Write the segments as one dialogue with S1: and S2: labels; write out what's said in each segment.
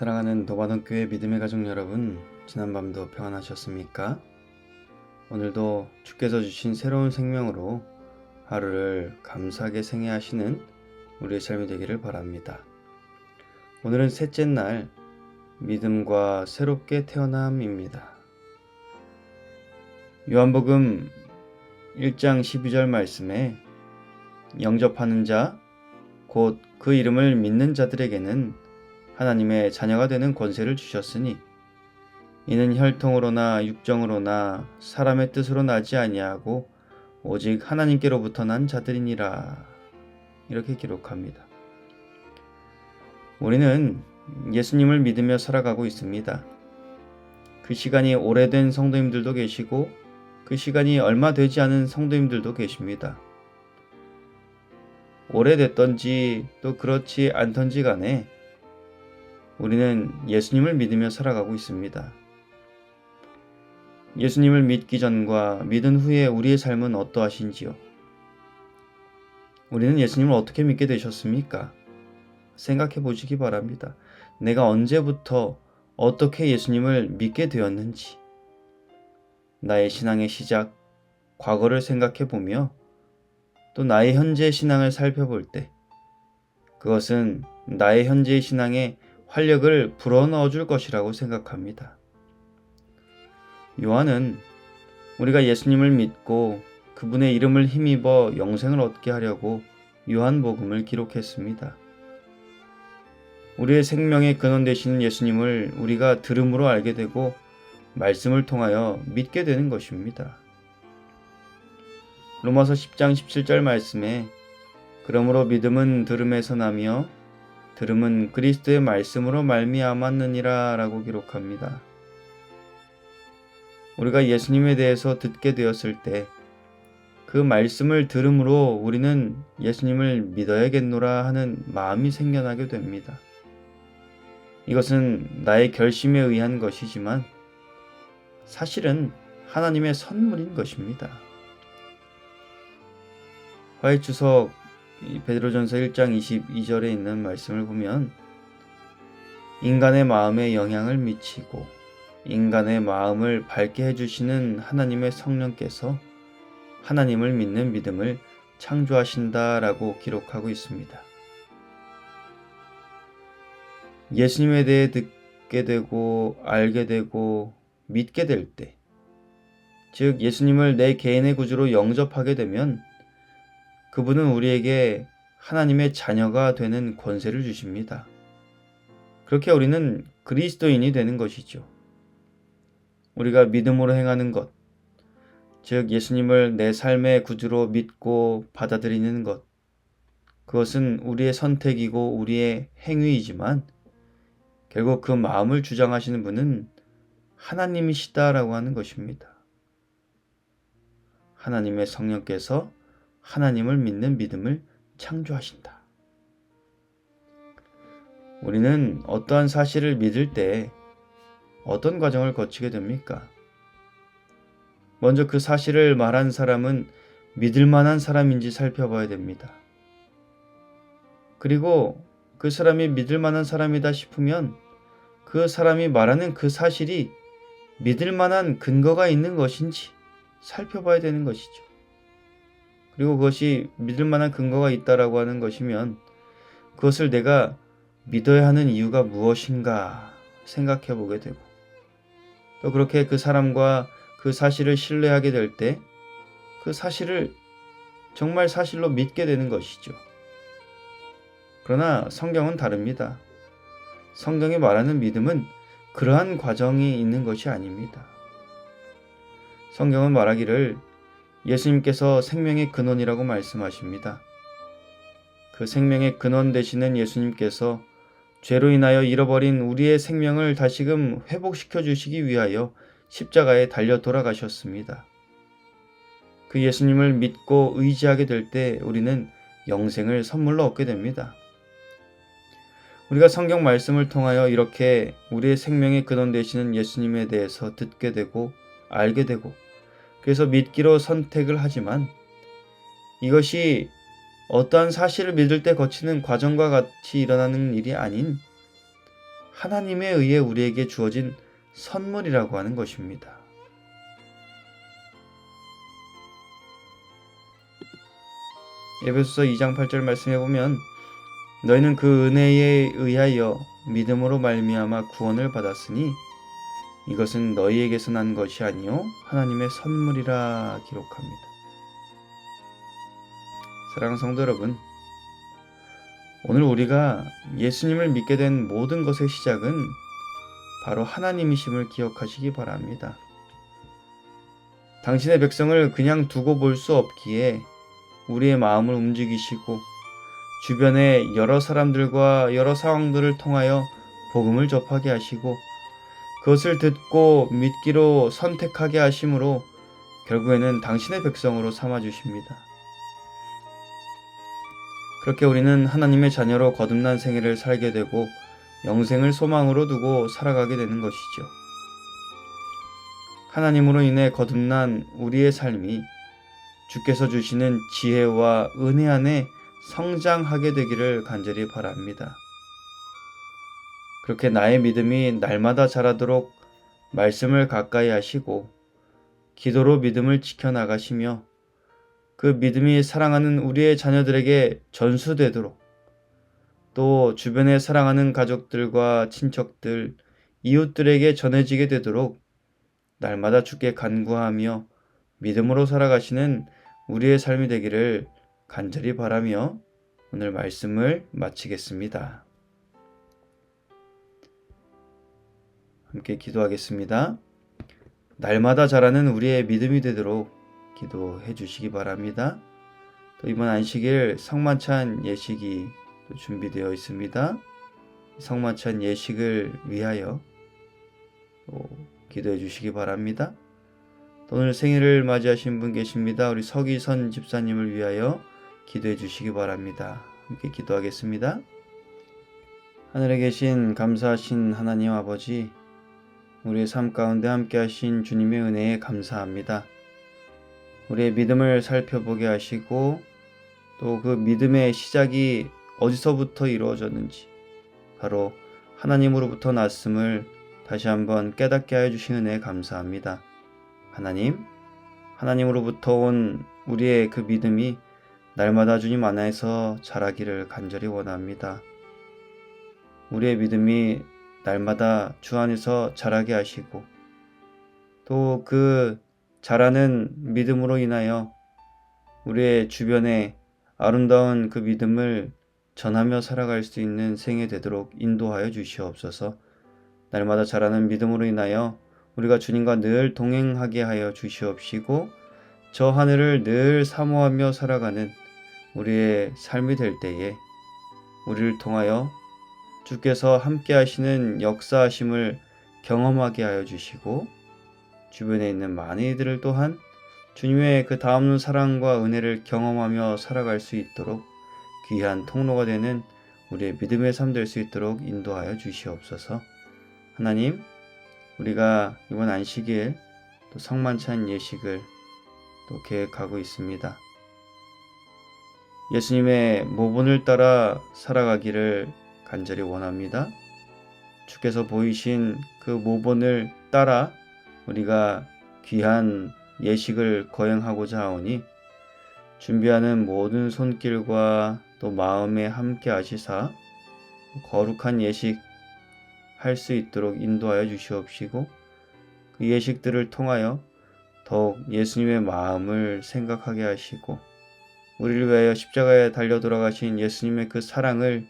S1: 사랑하는 도바동교회 믿음의 가족 여러분, 지난밤도 평안하셨습니까? 오늘도 주께서 주신 새로운 생명으로 하루를 감사하게 생애하시는 우리의 삶이 되기를 바랍니다. 오늘은 셋째 날 믿음과 새롭게 태어남입니다. 요한복음 1장 12절 말씀에 영접하는 자, 곧 그 이름을 믿는 자들에게는 하나님의 자녀가 되는 권세를 주셨으니 이는 혈통으로나 육정으로나 사람의 뜻으로 나지 아니하고 오직 하나님께로부터 난 자들이니라 이렇게 기록합니다. 우리는 예수님을 믿으며 살아가고 있습니다. 그 시간이 오래된 성도님들도 계시고 그 시간이 얼마 되지 않은 성도님들도 계십니다. 오래됐던지 또 그렇지 않던지 간에 우리는 예수님을 믿으며 살아가고 있습니다. 예수님을 믿기 전과 믿은 후에 우리의 삶은 어떠하신지요? 우리는 예수님을 어떻게 믿게 되셨습니까? 생각해 보시기 바랍니다. 내가 언제부터 어떻게 예수님을 믿게 되었는지, 나의 신앙의 시작, 과거를 생각해 보며 또 나의 현재 신앙을 살펴볼 때 그것은 나의 현재의 신앙에 활력을 불어넣어 줄 것이라고 생각합니다. 요한은 우리가 예수님을 믿고 그분의 이름을 힘입어 영생을 얻게 하려고 요한복음을 기록했습니다. 우리의 생명의 근원 되시는 예수님을 우리가 들음으로 알게 되고 말씀을 통하여 믿게 되는 것입니다. 로마서 10장 17절 말씀에 그러므로 믿음은 들음에서 나며 들음은 그리스도의 말씀으로 말미암았느니라라고 기록합니다. 우리가 예수님에 대해서 듣게 되었을 때 그 말씀을 들음으로 우리는 예수님을 믿어야겠노라 하는 마음이 생겨나게 됩니다. 이것은 나의 결심에 의한 것이지만 사실은 하나님의 선물인 것입니다. 화해주석 베드로전서 1장 22절에 있는 말씀을 보면 인간의 마음에 영향을 미치고 인간의 마음을 밝게 해주시는 하나님의 성령께서 하나님을 믿는 믿음을 창조하신다라고 기록하고 있습니다. 예수님에 대해 듣게 되고 알게 되고 믿게 될 때, 즉 예수님을 내 개인의 구주로 영접하게 되면 그분은 우리에게 하나님의 자녀가 되는 권세를 주십니다. 그렇게 우리는 그리스도인이 되는 것이죠. 우리가 믿음으로 행하는 것, 즉 예수님을 내 삶의 구주로 믿고 받아들이는 것, 그것은 우리의 선택이고 우리의 행위이지만 결국 그 마음을 주장하시는 분은 하나님이시다라고 하는 것입니다. 하나님의 성령께서 하나님을 믿는 믿음을 창조하신다. 우리는 어떠한 사실을 믿을 때 어떤 과정을 거치게 됩니까? 먼저 그 사실을 말한 사람은 믿을 만한 사람인지 살펴봐야 됩니다. 그리고 그 사람이 믿을 만한 사람이다 싶으면 그 사람이 말하는 그 사실이 믿을 만한 근거가 있는 것인지 살펴봐야 되는 것이죠. 그리고 그것이 믿을 만한 근거가 있다라고 하는 것이면 그것을 내가 믿어야 하는 이유가 무엇인가 생각해 보게 되고 또 그렇게 그 사람과 그 사실을 신뢰하게 될 때 그 사실을 정말 사실로 믿게 되는 것이죠. 그러나 성경은 다릅니다. 성경이 말하는 믿음은 그러한 과정이 있는 것이 아닙니다. 성경은 말하기를 예수님께서 생명의 근원이라고 말씀하십니다. 그 생명의 근원 되시는 예수님께서 죄로 인하여 잃어버린 우리의 생명을 다시금 회복시켜 주시기 위하여 십자가에 달려 돌아가셨습니다. 그 예수님을 믿고 의지하게 될 때 우리는 영생을 선물로 얻게 됩니다. 우리가 성경 말씀을 통하여 이렇게 우리의 생명의 근원 되시는 예수님에 대해서 듣게 되고 알게 되고 그래서 믿기로 선택을 하지만 이것이 어떠한 사실을 믿을 때 거치는 과정과 같이 일어나는 일이 아닌 하나님에 의해 우리에게 주어진 선물이라고 하는 것입니다. 에베소서 2장 8절 말씀해 보면 너희는 그 은혜에 의하여 믿음으로 말미암아 구원을 받았으니 이것은 너희에게서 난 것이 아니요 하나님의 선물이라 기록합니다. 사랑하는 성도 여러분, 오늘 우리가 예수님을 믿게 된 모든 것의 시작은 바로 하나님이심을 기억하시기 바랍니다. 당신의 백성을 그냥 두고 볼 수 없기에 우리의 마음을 움직이시고 주변의 여러 사람들과 여러 상황들을 통하여 복음을 접하게 하시고 그것을 듣고 믿기로 선택하게 하심으로 결국에는 당신의 백성으로 삼아 주십니다. 그렇게 우리는 하나님의 자녀로 거듭난 생애를 살게 되고 영생을 소망으로 두고 살아가게 되는 것이죠. 하나님으로 인해 거듭난 우리의 삶이 주께서 주시는 지혜와 은혜 안에 성장하게 되기를 간절히 바랍니다. 그렇게 나의 믿음이 날마다 자라도록 말씀을 가까이 하시고 기도로 믿음을 지켜나가시며 그 믿음이 사랑하는 우리의 자녀들에게 전수되도록 또 주변에 사랑하는 가족들과 친척들, 이웃들에게 전해지게 되도록 날마다 주께 간구하며 믿음으로 살아가시는 우리의 삶이 되기를 간절히 바라며 오늘 말씀을 마치겠습니다. 함께 기도하겠습니다. 날마다 자라는 우리의 믿음이 되도록 기도해 주시기 바랍니다. 또 이번 안식일 성만찬 예식이 준비되어 있습니다. 성만찬 예식을 위하여 기도해 주시기 바랍니다. 오늘 생일을 맞이하신 분 계십니다. 우리 서기선 집사님을 위하여 기도해 주시기 바랍니다. 함께 기도하겠습니다. 하늘에 계신 감사하신 하나님 아버지, 우리의 삶 가운데 함께 하신 주님의 은혜에 감사합니다. 우리의 믿음을 살펴보게 하시고 또 그 믿음의 시작이 어디서부터 이루어졌는지 바로 하나님으로부터 났음을 다시 한번 깨닫게 하여 주시는 은혜 감사합니다. 하나님, 하나님으로부터 온 우리의 그 믿음이 날마다 주님 안에서 자라기를 간절히 원합니다. 우리의 믿음이 날마다 주 안에서 자라게 하시고 또 그 자라는 믿음으로 인하여 우리의 주변에 아름다운 그 믿음을 전하며 살아갈 수 있는 생애 되도록 인도하여 주시옵소서. 날마다 자라는 믿음으로 인하여 우리가 주님과 늘 동행하게 하여 주시옵시고 저 하늘을 늘 사모하며 살아가는 우리의 삶이 될 때에 우리를 통하여 주께서 함께 하시는 역사하심을 경험하게 하여 주시고 주변에 있는 많은 이들을 또한 주님의 그 다음는 사랑과 은혜를 경험하며 살아갈 수 있도록 귀한 통로가 되는 우리의 믿음의 삶 될 수 있도록 인도하여 주시옵소서. 하나님, 우리가 이번 안식일 또 성만찬 예식을 또 계획하고 있습니다. 예수님의 모본을 따라 살아가기를 간절히 원합니다. 주께서 보이신 그 모본을 따라 우리가 귀한 예식을 거행하고자 하오니 준비하는 모든 손길과 또 마음에 함께 하시사 거룩한 예식 할 수 있도록 인도하여 주시옵시고 그 예식들을 통하여 더욱 예수님의 마음을 생각하게 하시고 우리를 위하여 십자가에 달려 돌아가신 예수님의 그 사랑을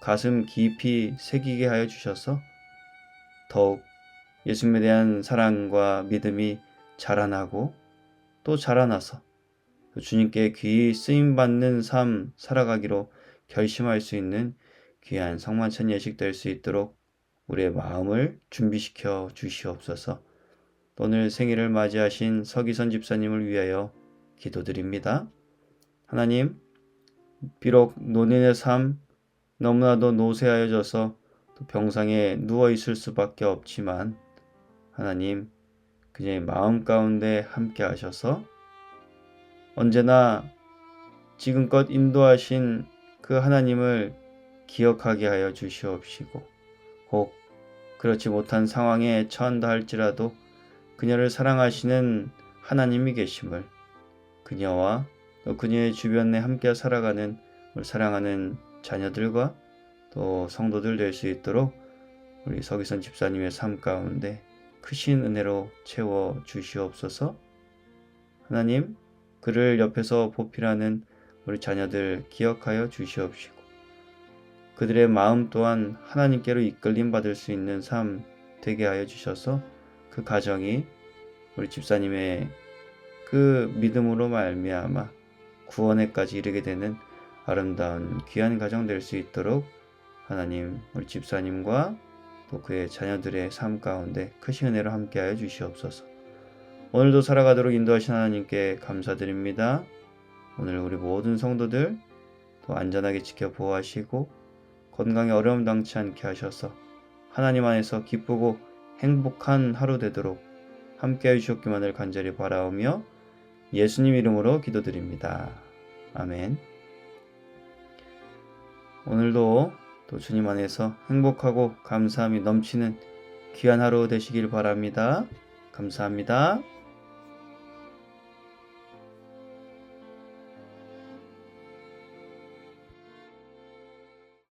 S1: 가슴 깊이 새기게 하여 주셔서 더욱 예수님에 대한 사랑과 믿음이 자라나고 또 자라나서 주님께 귀히 쓰임 받는 삶 살아가기로 결심할 수 있는 귀한 성만찬 예식 될 수 있도록 우리의 마음을 준비시켜 주시옵소서. 오늘 생일을 맞이하신 서기선 집사님을 위하여 기도드립니다. 하나님, 비록 노년의 삶 너무나도 노쇠하여져서 병상에 누워 있을 수밖에 없지만 하나님, 그녀의 마음 가운데 함께 하셔서 언제나 지금껏 인도하신 그 하나님을 기억하게 하여 주시옵시고 혹 그렇지 못한 상황에 처한다 할지라도 그녀를 사랑하시는 하나님이 계심을 그녀와 또 그녀의 주변에 함께 살아가는 사랑하는 자녀들과 또 성도들 될 수 있도록 우리 서기선 집사님의 삶 가운데 크신 은혜로 채워 주시옵소서. 하나님, 그를 옆에서 보필하는 우리 자녀들 기억하여 주시옵시고 그들의 마음 또한 하나님께로 이끌림 받을 수 있는 삶 되게 하여 주셔서 그 가정이 우리 집사님의 그 믿음으로 말미암아 구원에까지 이르게 되는 아름다운 귀한 가정 될 수 있도록 하나님 우리 집사님과 또 그의 자녀들의 삶 가운데 크신 은혜로 함께하여 주시옵소서. 오늘도 살아가도록 인도하신 하나님께 감사드립니다. 오늘 우리 모든 성도들 또 안전하게 지켜 보호하시고 건강에 어려움 당치 않게 하셔서 하나님 안에서 기쁘고 행복한 하루 되도록 함께해 주셨기만을 간절히 바라오며 예수님 이름으로 기도드립니다. 아멘. 오늘도 또 주님 안에서 행복하고 감사함이 넘치는 귀한 하루 되시길 바랍니다. 감사합니다.